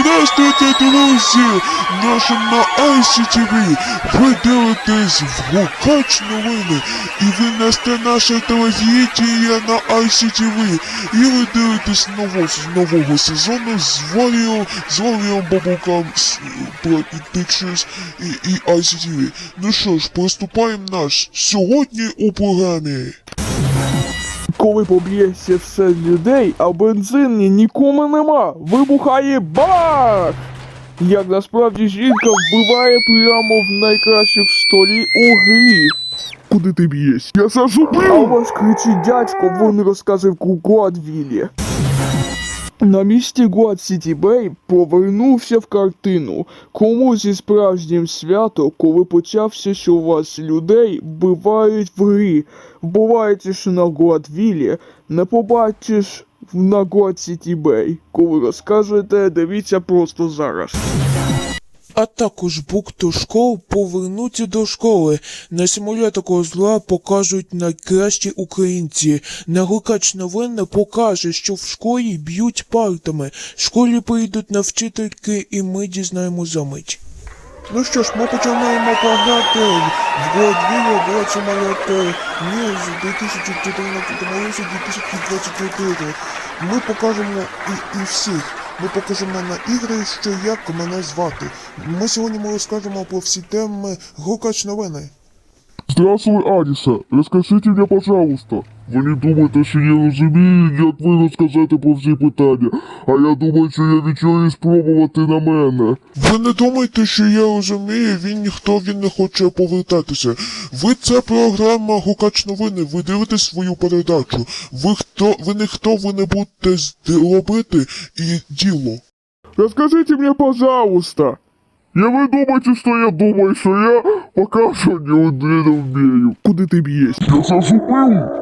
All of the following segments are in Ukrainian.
Здравствуйте, друзі! На ICTV! Ви дивитесь в Гукач новини, і ви насте наше телевізія на ICTV. І ви дивитесь нового, нового сезону з Варіо, з Варіо Black Pictures і, і ICTV. Ну що ж, приступаємо наш сьогодні у програмі. Коли поб'ється все людей, а бензині нікому нема, вибухає бах! Як насправді жінка вбиває прямо в найкращих столі у грі. Куди ти б'єш? Я зажубив! А кричить дядько, він розказує у Годвілі. На місці God Сіті Бей повернувся в картину. Кому зі справжнім свято, коли почався, що у вас людей вбивають в грі. Що на Годвілі, не побачиш на God Сіті Бей. Коли розкажете, дивіться просто зараз. А також бук школ повернуться до школи. На симулятору зла покажуть найкращі українці. На гукач новини покаже, що в школі б'ють партами. В школі прийдуть на вчительки і ми дізнаємо за мить. Ну що ж, ми починаємо пограти в Годвілі Брат Симулятор News 2014 році 2024. Ми покажемо і, і всіх. Ми покажемо на ігри, що як мене звати. Ми сьогодні ми розкажемо про всі теми Гукач новини. Здравствуй, Алиса. Розкажіть мені, пожалуйста. Ви не думаєте, що я розумію, як ви розказати про всі питання, а я думаю, що я нічого і спробувати на мене. Ви не думаєте, що я розумію, він ніхто він не хоче повертатися. Ви це програма Гукач новини, ви дивитесь свою передачу. Ви хто, ви никто, вы не будете робити і діло. Розкажите мне, пожалуйста. Я ви думаєте, що я думаю, що я пока что не, не вмію. Куди ти б'єш? Я зажупив.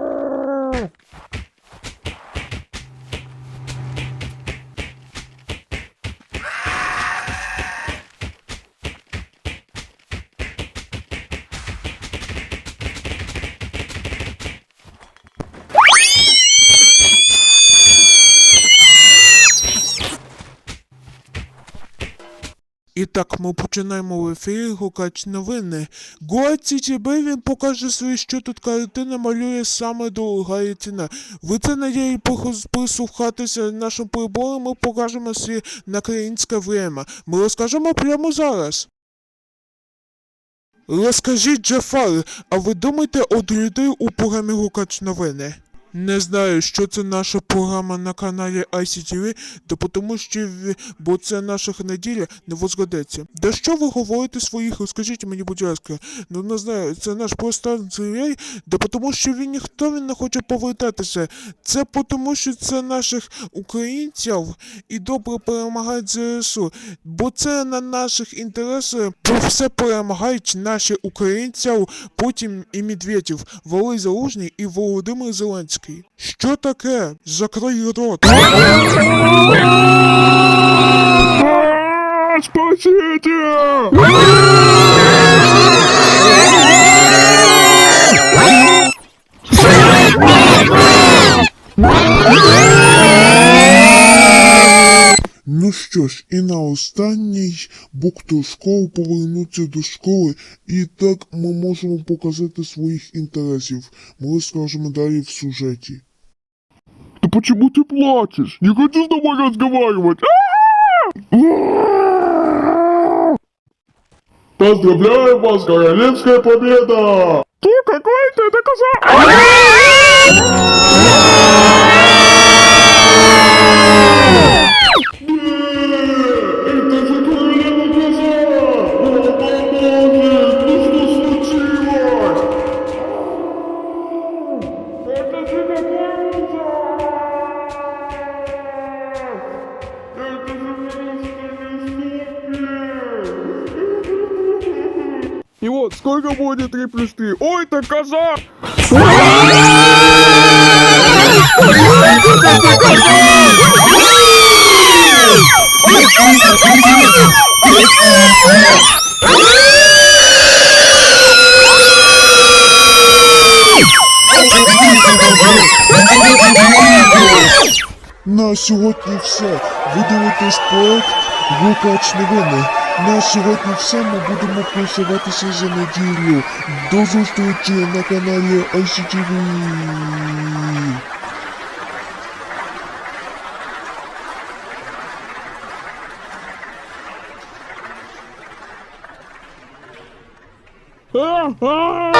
І так, ми починаємо в ефірі Гукач новини. Гоці тебе він покаже свої, що тут картина малює саме дорога ціна. Ви це надії прислухатися нашим приборам, ми покажемо свій на українське время. Ми розкажемо прямо зараз. Розкажіть, Джафар, а ви думаєте от людей у програмі Гукач новини? Не знаю, що це наша програма на каналі ICTV, да тому що бо це наша неділя не возгодиться. Да що ви говорите своїх? Розкажіть мені, будь ласка. Ну не знаю, це наш просто зрей, да тому що він ніхто він не хоче повертатися. Це тому, що це наших українців і добре перемагають ЗСУ. Бо це на наших інтересах, бо все перемагають наші українців, потім і Медведєв, Валерій Залужний і Володимир Зеленський. Що таке? Закрий рот. Спасите! Ну що ж, і на останній бук до школи повернуться до школи, і так ми можемо показати своїх інтересів. Ми розкажемо далі в сюжеті. Да почему ты плачешь? Не хочу с тобой разговаривать. Поздравляю вас, королевская победа! Ты какой ты доказал? Сколько будет 3 плюс 3? Ой, ты коза! На сьогодні все. Ви дивитесь проект Гукач новини. На сьогодні все ми будемо просуватися за неділю. До зустрічі на каналі ICTV. Ага!